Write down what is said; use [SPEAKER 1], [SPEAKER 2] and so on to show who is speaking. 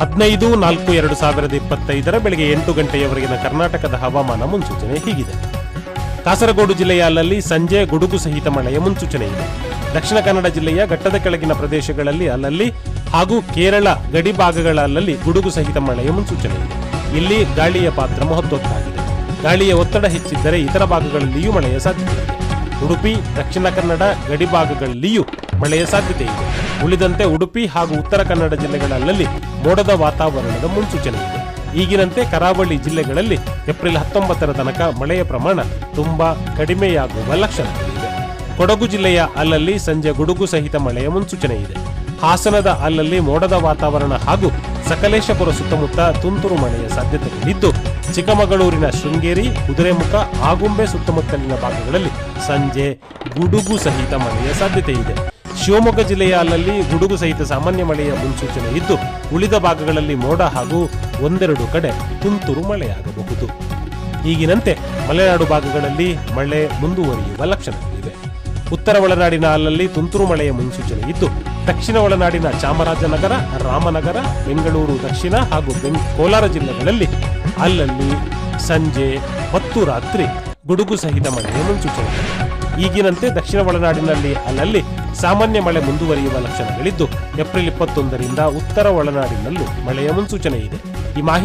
[SPEAKER 1] ಹದಿನೈದು, ನಾಲ್ಕು, ಎರಡು ಸಾವಿರದ ಇಪ್ಪತ್ತೈದರ ಬೆಳಗ್ಗೆ ಎಂಟು ಗಂಟೆಯವರೆಗಿನ ಕರ್ನಾಟಕದ ಹವಾಮಾನ ಮುನ್ಸೂಚನೆ ಹೀಗಿದೆ. ಕಾಸರಗೋಡು ಜಿಲ್ಲೆಯ ಅಲ್ಲಲ್ಲಿ ಸಂಜೆ ಗುಡುಗು ಸಹಿತ ಮಳೆಯ ಮುನ್ಸೂಚನೆ ಇದೆ. ದಕ್ಷಿಣ ಕನ್ನಡ ಜಿಲ್ಲೆಯ ಘಟ್ಟದ ಕೆಳಗಿನ ಪ್ರದೇಶಗಳಲ್ಲಿ ಅಲ್ಲಲ್ಲಿ ಹಾಗೂ ಕೇರಳ ಗಡಿ ಭಾಗಗಳ ಅಲ್ಲಲ್ಲಿ ಗುಡುಗು ಸಹಿತ ಮಳೆಯ ಮುನ್ಸೂಚನೆ ಇದೆ. ಇಲ್ಲಿ ಗಾಳಿಯ ಪಾತ್ರ ಮಹತ್ವದ್ದಾಗಿದೆ. ಗಾಳಿಯ ಒತ್ತಡ ಹೆಚ್ಚಿದ್ದರೆ ಇತರ ಭಾಗಗಳಲ್ಲಿಯೂ ಮಳೆಯ ಸಾಧ್ಯತೆ ಇದೆ. ಉಡುಪಿ, ದಕ್ಷಿಣ ಕನ್ನಡ ಗಡಿ ಭಾಗಗಳಲ್ಲಿಯೂ ಮಳೆಯ ಸಾಧ್ಯತೆ ಇದೆ. ಉಳಿದಂತೆ ಉಡುಪಿ ಹಾಗೂ ಉತ್ತರ ಕನ್ನಡ ಜಿಲ್ಲೆಗಳಲ್ಲಲ್ಲಿ ಮೋಡದ ವಾತಾವರಣದ ಮುನ್ಸೂಚನೆ ಇದೆ. ಈಗಿನಂತೆ ಕರಾವಳಿ ಜಿಲ್ಲೆಗಳಲ್ಲಿ ಏಪ್ರಿಲ್ ಹತ್ತೊಂಬತ್ತರ ತನಕ ಮಳೆಯ ಪ್ರಮಾಣ ತುಂಬಾ ಕಡಿಮೆಯಾಗುವ ಲಕ್ಷಣಗಳಿವೆ ಕೊಡಗು ಜಿಲ್ಲೆಯ ಅಲ್ಲಲ್ಲಿ ಸಂಜೆ ಗುಡುಗು ಸಹಿತ ಮಳೆಯ ಮುನ್ಸೂಚನೆ ಇದೆ. ಹಾಸನದ ಅಲ್ಲಲ್ಲಿ ಮೋಡದ ವಾತಾವರಣ ಹಾಗೂ ಸಕಲೇಶಪುರ ಸುತ್ತಮುತ್ತ ತುಂತುರು ಮಳೆಯ ಸಾಧ್ಯತೆಗಳಿದ್ದು ಚಿಕ್ಕಮಗಳೂರಿನ ಶೃಂಗೇರಿ, ಕುದುರೆಮುಖ ಆಗುಂಬೆ ಸುತ್ತಮುತ್ತಲಿನ ಭಾಗಗಳಲ್ಲಿ ಸಂಜೆ ಗುಡುಗು ಸಹಿತ ಮಳೆಯ ಸಾಧ್ಯತೆ ಇದೆ. ಶಿವಮೊಗ್ಗ ಜಿಲ್ಲೆಯ ಅಲ್ಲಲ್ಲಿ ಗುಡುಗು ಸಹಿತ ಸಾಮಾನ್ಯ ಮಳೆಯ ಮುನ್ಸೂಚನೆ ಇದ್ದು, ಉಳಿದ ಭಾಗಗಳಲ್ಲಿ ಮೋಡ ಹಾಗೂ ಒಂದೆರಡು ಕಡೆ ತುಂತುರು ಮಳೆಯಾಗಬಹುದು. ಈಗಿನಂತೆ ಮಲೆನಾಡು ಭಾಗಗಳಲ್ಲಿ ಮಳೆ ಮುಂದುವರಿಯುವ ಲಕ್ಷಣಗಳಿವೆ. ಉತ್ತರ ಒಳನಾಡಿನ ಅಲ್ಲಲ್ಲಿ ತುಂತುರು ಮಳೆಯ ಮುನ್ಸೂಚನೆ ಇದ್ದು, ದಕ್ಷಿಣ ಒಳನಾಡಿನ ಚಾಮರಾಜನಗರ, ರಾಮನಗರ, ಬೆಂಗಳೂರು ದಕ್ಷಿಣ ಹಾಗೂ ಬೆಂಗ್ ಕೋಲಾರ ಜಿಲ್ಲೆಗಳಲ್ಲಿ ಅಲ್ಲಲ್ಲಿ ಸಂಜೆ ಮತ್ತು ರಾತ್ರಿ ಗುಡುಗು ಸಹಿತ ಮಳೆಯ ಮುನ್ಸೂಚನೆ. ಈಗಿನಂತೆ ದಕ್ಷಿಣ ಒಳನಾಡಿನಲ್ಲಿ ಅಲ್ಲಲ್ಲಿ ಸಾಮಾನ್ಯ ಮಳೆ ಮುಂದುವರಿಯುವ ಲಕ್ಷಣಗಳಿದ್ದು ಏಪ್ರಿಲ್ ಇಪ್ಪತ್ತೊಂದರಿಂದ ಉತ್ತರ ಒಳನಾಡಿನಲ್ಲೂ ಮಳೆಯ ಮುನ್ಸೂಚನೆ ಇದೆ. ಈ ಮಾಹಿತಿ